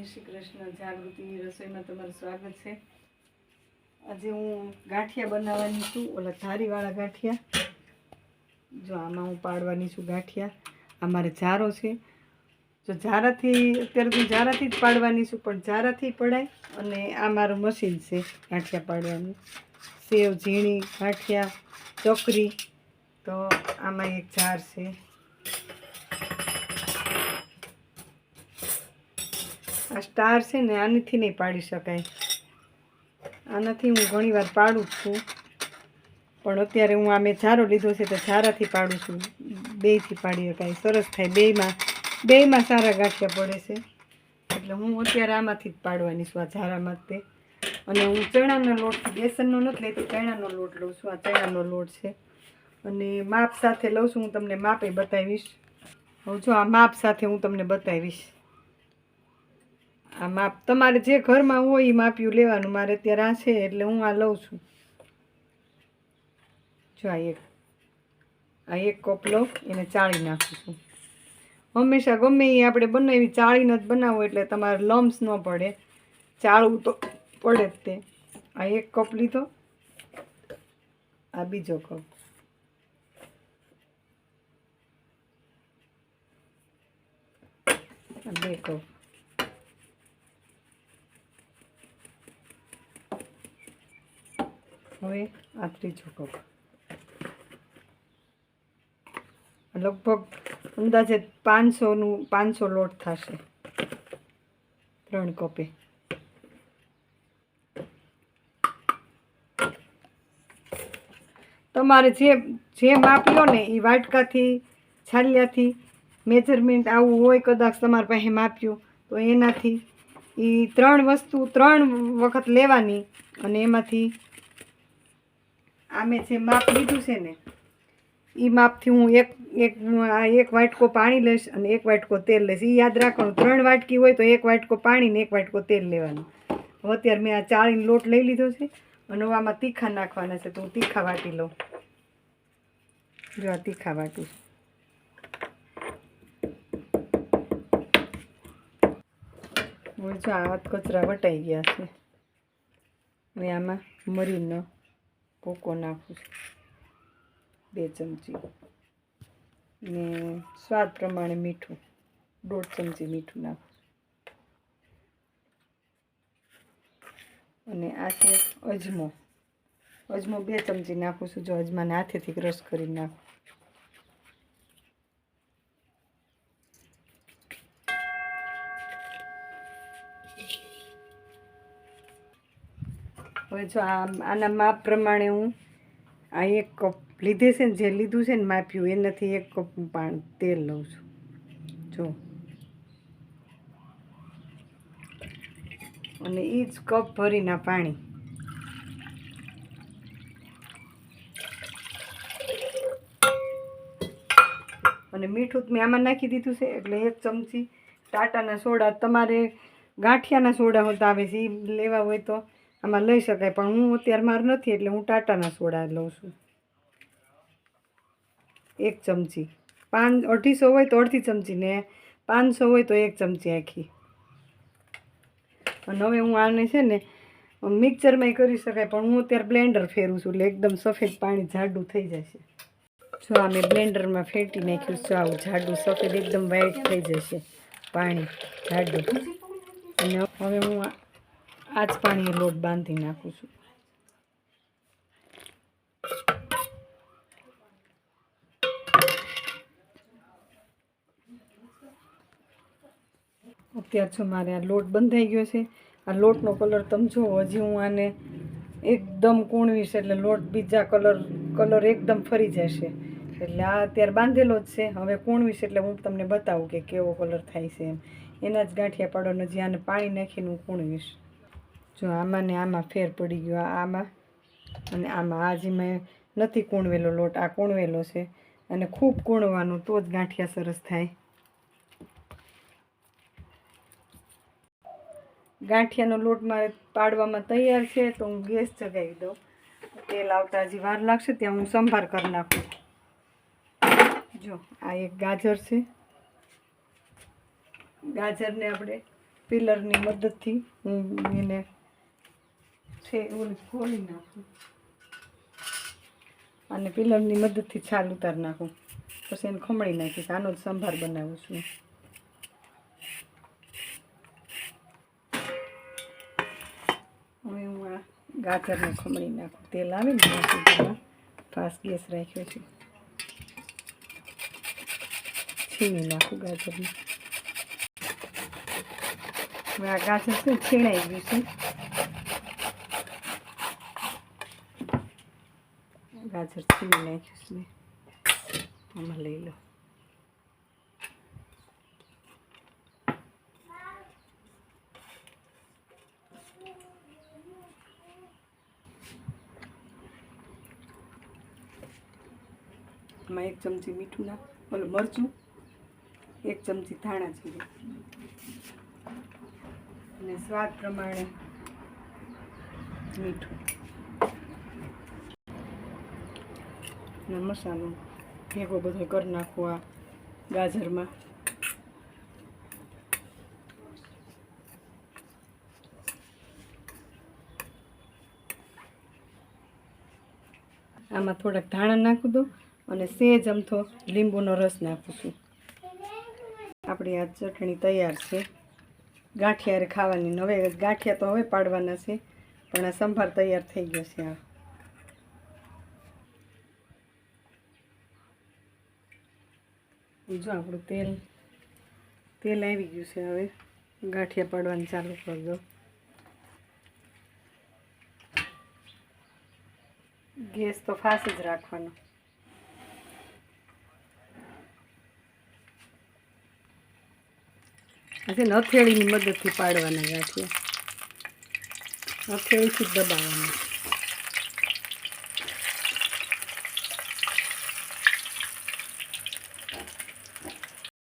જય શ્રી કૃષ્ણ જાગૃતિની રસોઈમાં તમારું સ્વાગત છે. આજે હું ગાંઠિયા બનાવવાની છું, ઓલા ધારીવાળા ગાંઠિયા. જો આમાં હું પાડવાની છું ગાંઠિયા. આ મારે ઝારો છે. જો ઝારાથી અત્યારે હું ઝારાથી જ પાડવાની છું, પણ ઝારાથી પડાય અને આ મારું મશીન છે ગાંઠિયા પાડવાનું. સેવ, ઝીણી, ગાંઠિયા, ચોકરી. તો આમાં એક ઝાર છે. આ સ્ટાર છે ને આનાથી નહીં પાડી શકાય. આનાથી હું ઘણીવાર પાડું છું. પણ અત્યારે હું આ મેં ઝારો લીધો છે તો ઝારાથી પાડું છું. બેયથી પાડી શકાય સરસ થાય. બેયમાં બેયમાં સારા ગાંઠિયા પડે છે. એટલે હું અત્યારે આમાંથી જ પાડવાની છું આ ઝારામાં તે. અને હું ચણાનો લોટ, બેસનનો નથી લેતી, ચણાનો લોટ લઉં છું. આ ચણાનો લોટ છે. અને માપ સાથે લઉં છું. હું તમને માપે બતાવીશ. હવે જો આ માપ સાથે હું તમને બતાવીશ. આ માપ તમારે જે ઘરમાં હોય એ માપ્યું લેવાનું. મારે અત્યારે આ છે એટલે હું આ લઉં છું. જો આ એક આ એક કપ લઉં એને ચાળી નાખું છું હંમેશા ગમે એ આપણે બનાવી ચાળીને જ બનાવો એટલે તમારે લમ્સ ન પડે. ચાળવું તો પડે જ તે. આ એક કપ લીધો. આ બીજો કપ. આ બે કપ. હવે આ ત્રીજો કપ લગભગ અંદાજે પાંચસોનું, પાંચસો લોટ થશે. ત્રણ કપે. તમારે જે જે માપ લો ને એ વાટકાથી, છાલિયાથી મેજરમેન્ટ આવું હોય કદાચ તમારી પાસે માપ્યું, તો એનાથી એ ત્રણ વસ્તુ ત્રણ વખત લેવાની અને એમાંથી આ મેં જે માપ લીધું છે ને એ માપથી હું એક એક, આ એક વાટકો પાણી લઈશ અને એક વાટકો તેલ લઈશ. એ યાદ રાખવાનું, ત્રણ વાટકી હોય તો એક વાટકો પાણી ને એક વાટકો તેલ લેવાનું. હવે અત્યારે મેં આ ચાળીનો લોટ લઈ લીધો છે અને આમાં તીખા નાખવાના છે, તો હું તીખા વાટી લઉં. જો આ તીખા વાટું જો આ કચરા વટાઈ ગયા છે. હવે આમાં મરીનો કોકો નાખું છું બે ચમચી ને સ્વાદ પ્રમાણે મીઠું, દોઢ ચમચી મીઠું નાખું. અને આ છે અજમો. અજમો બે ચમચી નાખું છું, જો અજમાને હાથેથી ક્રશ કરી નાખું. હવે જો આ આના માપ પ્રમાણે હું આ એક કપ લીધે છે ને, જે લીધું છે ને માપ્યું એનાથી એક કપ હું તેલ લઉં છું. જો. અને એ જ કપ ભરીના પાણી. અને મીઠું મેં આમાં નાખી દીધું છે, એટલે એક ચમચી ટાટાના સોડા, તમારે ગાંઠિયાના સોડા હોતા આવે છે એ લેવા હોય તો. આમાં લઈ શકાય, પણ હું અત્યારે માર નથી એટલે હું ટાટાના સોડા લઉં છું. એક ચમચી. પાંચ અઢીસો હોય તો અડધી ચમચી ને પાંચસો હોય તો એક ચમચી આખી. અને હવે હું આને છે ને મિક્સરમાંય કરી શકાય, પણ હું અત્યારે બ્લેન્ડર ફેરું છું એટલે એકદમ સફેદ પાણી જાડું થઈ જશે જો આ મેં બ્લેન્ડરમાં ફેંટી નાખ્યું છે, આવું જાડું સફેદ એકદમ વ્હાઈટ થઈ જશે પાણી જાડું. અને હવે હું આ આ જ પાણીએ લોટ બાંધી નાખું છું. અત્યાર છો મારે આ લોટ બંધાઈ ગયો છે. આ લોટનો કલર તમે જો હજી હું આને એકદમ કૂણવીશ એટલે લોટ બીજા કલર કલર એકદમ ફરી જશે. એટલે આ અત્યારે બાંધેલો જ છે. હવે કૂણવીશ એટલે હું તમને બતાવું કે કેવો કલર થાય છે એમ. એના જ ગાંઠિયા પાડવાનો જ્યાં પાણી નાખીને હું કૂણવીશ. જો આમાં ને આમાં ફેર પડી ગયો આમાં. અને આમાં આજે મેં નથી કૂણવેલો લોટ, આ કૂણવેલો છે. અને ખૂબ કૂણવાનું, તો જ ગાંઠિયા સરસ થાય. ગાંઠિયાનો લોટ મારે પાડવામાં તૈયાર છે, તો હું ગેસ ચગાવી દઉં. તેલ આવતા હજી વાર લાગશે, ત્યાં હું સંભાર કરી નાખું. જો, આ એક ગાજર છે. ગાજરને આપણે પિલરની મદદથી હું એને છે, ઓલી ખોલી નાખું. અને પિલરની મદદથી છાલ ઉતારી નાખું. પછી એને ખમણી નાખીશ. આનો જ સંભાર બનાવું છું હું. આ ગાજરને ખમણી નાખું. તેલ આવે ને ફાસ્ટ ગેસ રાખ્યો છે. છીણી નાખું ગાજરને. હવે આ ગાજર શું છીણાઈ ગયું છે. ગાજર છીણી નાખ્યું આમાં લઈ લો. આમાં એક ચમચી મીઠું નાખ, ઓલું મરચું, એક ચમચી ધાણા જીરું. અને સ્વાદ પ્રમાણે મીઠું. અને મસાલો ભેગો બધો કરી નાખો આ ગાજરમાં. આમાં થોડાક ધાણા નાખું દઉં અને સેજ અમથો લીંબુનો રસ નાખું છું. આપણી આ ચટણી તૈયાર છે. ગાંઠિયારે ખાવાની નવે ગાંઠિયા તો હવે પાડવાના છે, પણ આ સંભાર તૈયાર થઈ ગયો છે આ. જો આપણું તેલ તેલ આવી ગયું છે હવે. ગાંઠિયા પાડવાનું ચાલુ કરી દો ગેસ તો ફાસ જ રાખવાનો. આજે હથેળીની મદદથી પાડવાના ગાંઠિયા. હથેળીથી જ દબાવવાના.